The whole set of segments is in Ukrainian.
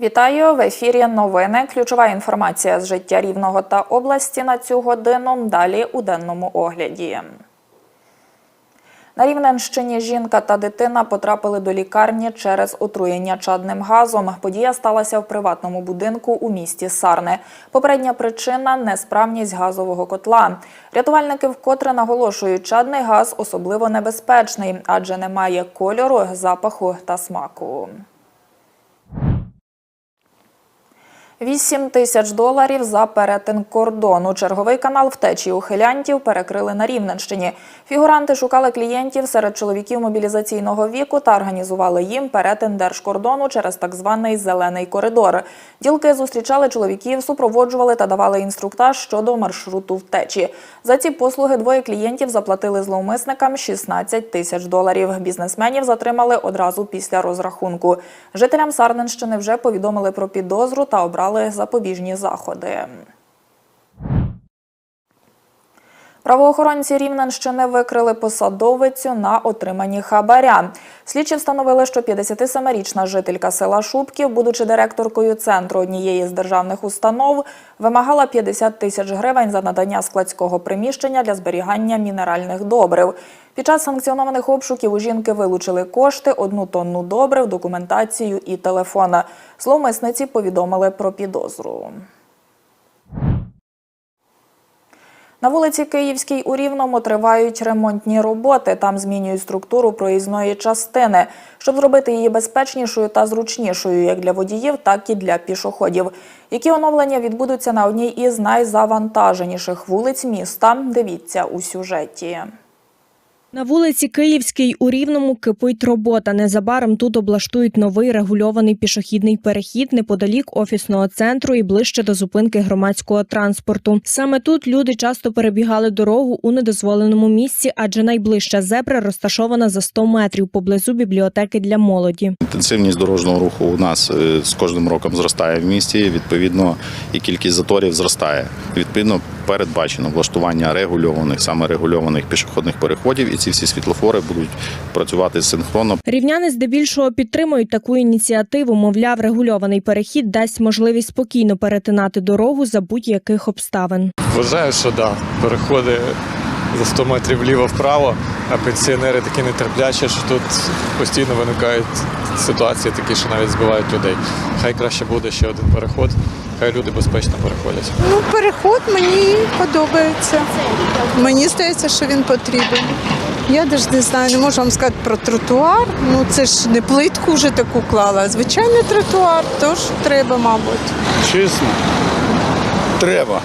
Вітаю в ефірі. Новини. Ключова інформація з життя рівного та області на цю годину. Далі у денному огляді. На Рівненщині жінка та дитина потрапили до лікарні через отруєння чадним газом. Подія сталася в приватному будинку у місті Сарни. Попередня причина несправність газового котла. Рятувальники вкотре наголошують, чадний газ особливо небезпечний, адже не має кольору, запаху та смаку. 8 тисяч доларів за перетин кордону. Черговий канал втечі ухилянтів перекрили на Рівненщині. Фігуранти шукали клієнтів серед чоловіків мобілізаційного віку та організували їм перетин держкордону через так званий зелений коридор. Ділки зустрічали чоловіків, супроводжували та давали інструктаж щодо маршруту втечі. За ці послуги двоє клієнтів заплатили зловмисникам 16 тисяч доларів. Бізнесменів затримали одразу після розрахунку. Жителям Сарненщини вже повідомили про підозру та обрали запобіжні заходи. Правоохоронці Рівненщини викрили посадовицю на отриманні хабаря. Слідчі встановили, що 57-річна жителька села Шубків, будучи директоркою центру однієї з державних установ, вимагала 50 тисяч гривень за надання складського приміщення для зберігання мінеральних добрив. Під час санкціонованих обшуків у жінки вилучили кошти, одну тонну добрив, документацію і телефона. Зловмисниці повідомили про підозру. На вулиці Київській у Рівному тривають ремонтні роботи. Там змінюють структуру проїзної частини, щоб зробити її безпечнішою та зручнішою як для водіїв, так і для пішоходів. Які оновлення відбудуться на одній із найзавантаженіших вулиць міста? Дивіться у сюжеті. На вулиці Київській у Рівному кипить робота. Незабаром тут облаштують новий регульований пішохідний перехід неподалік офісного центру і ближче до зупинки громадського транспорту. Саме тут люди часто перебігали дорогу у недозволеному місці, адже найближча зебра розташована за 100 метрів поблизу бібліотеки для молоді. Інтенсивність дорожнього руху у нас е, з кожним роком зростає в місті. Відповідно, і кількість заторів зростає. Відповідно, передбачено влаштування регульованих, саме регульованих пішохідних переходів, і ці всі світлофори будуть працювати синхронно. Рівняни здебільшого підтримують таку ініціативу. Мовляв, регульований перехід дасть можливість спокійно перетинати дорогу за будь-яких обставин. Вважаю, що да. Переходи за 100 метрів вліво-вправо, а пенсіонери такі нетерплячі, що тут постійно виникають ситуації такі, що навіть збивають людей. Хай краще буде ще один переход, хай люди безпечно переходять. Ну, переход мені подобається. Мені здається, що він потрібен. Я навіть не знаю, не можу вам сказати про тротуар. Ну це ж не плитку вже таку клала, а звичайний тротуар, тож треба, мабуть. Чесно, треба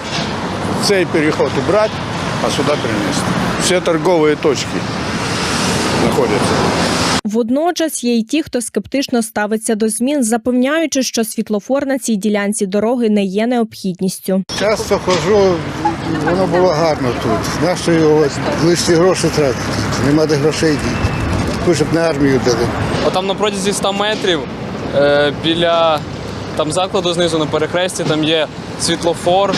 цей переход убрати, а сюди принести. Всі торгові точки знаходяться. Водночас є й ті, хто скептично ставиться до змін, запевняючи, що світлофор на цій ділянці дороги не є необхідністю. Часто ходжу, воно було гарно тут. Нащо його лишні гроші тратити? Нема де грошей діти. Хоч б на армію дали. Отам на протязі 100 метрів е, біля там закладу знизу на перехресті там є світлофор,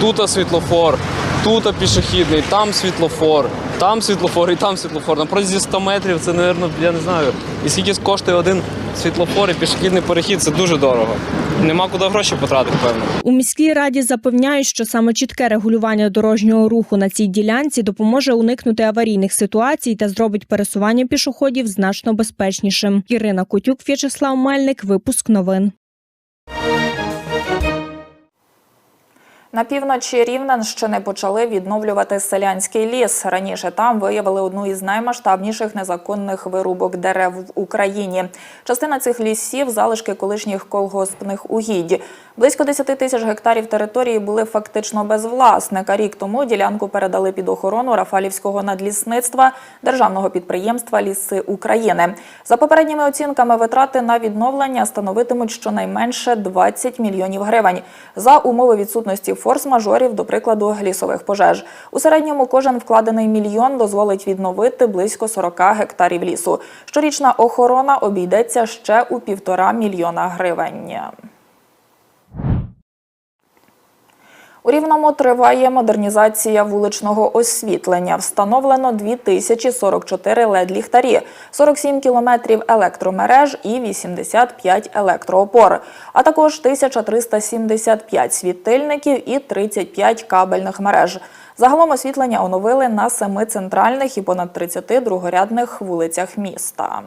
тут світлофор, тут пішохідний, там світлофор, там світлофор і там світлофор. На протязі 100 метрів це, мабуть, я не знаю. І скільки коштує один світлофор і пішохідний перехід, це дуже дорого. Нема куди гроші потратити, певно. У міській раді запевняють, що саме чітке регулювання дорожнього руху на цій ділянці допоможе уникнути аварійних ситуацій та зробить пересування пішоходів значно безпечнішим. Ірина Котюк, В'ячеслав Мельник, випуск новин. На півночі Рівненщини почали відновлювати селянський ліс. Раніше там виявили одну із наймасштабніших незаконних вирубок дерев в Україні. Частина цих лісів залишки колишніх колгоспних угідь. Близько 10 тисяч гектарів території були фактично без власника. Рік тому ділянку передали під охорону Рафалівського надлісництва державного підприємства Ліси України. За попередніми оцінками витрати на відновлення становитимуть щонайменше 20 мільйонів гривень за умови відсутності форс-мажорів, до прикладу, лісових пожеж. У середньому кожен вкладений мільйон дозволить відновити близько 40 гектарів лісу. Щорічна охорона обійдеться ще у півтора мільйона гривень. У Рівному триває модернізація вуличного освітлення. Встановлено 2044 LED-ліхтарі, 47 кілометрів електромереж і 85 електроопор, а також 1375 світильників і 35 кабельних мереж. Загалом освітлення оновили на семи центральних і понад 30 другорядних вулицях міста.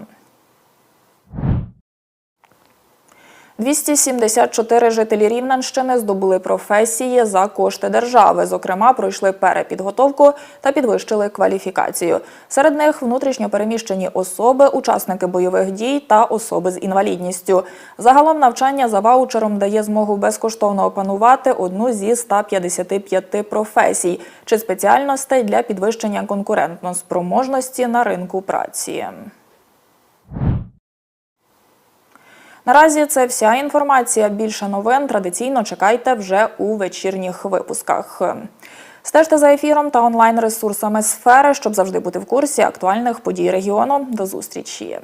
274 жителі Рівненщини здобули професії за кошти держави. Зокрема, пройшли перепідготовку та підвищили кваліфікацію. Серед них внутрішньо переміщені особи, учасники бойових дій та особи з інвалідністю. Загалом навчання за ваучером дає змогу безкоштовно опанувати одну зі 155 професій чи спеціальностей для підвищення конкурентноспроможності на ринку праці. Наразі це вся інформація. Більше новин традиційно чекайте вже у вечірніх випусках. Стежте за ефіром та онлайн ресурсами сфери, щоб завжди бути в курсі актуальних подій регіону. До зустрічі.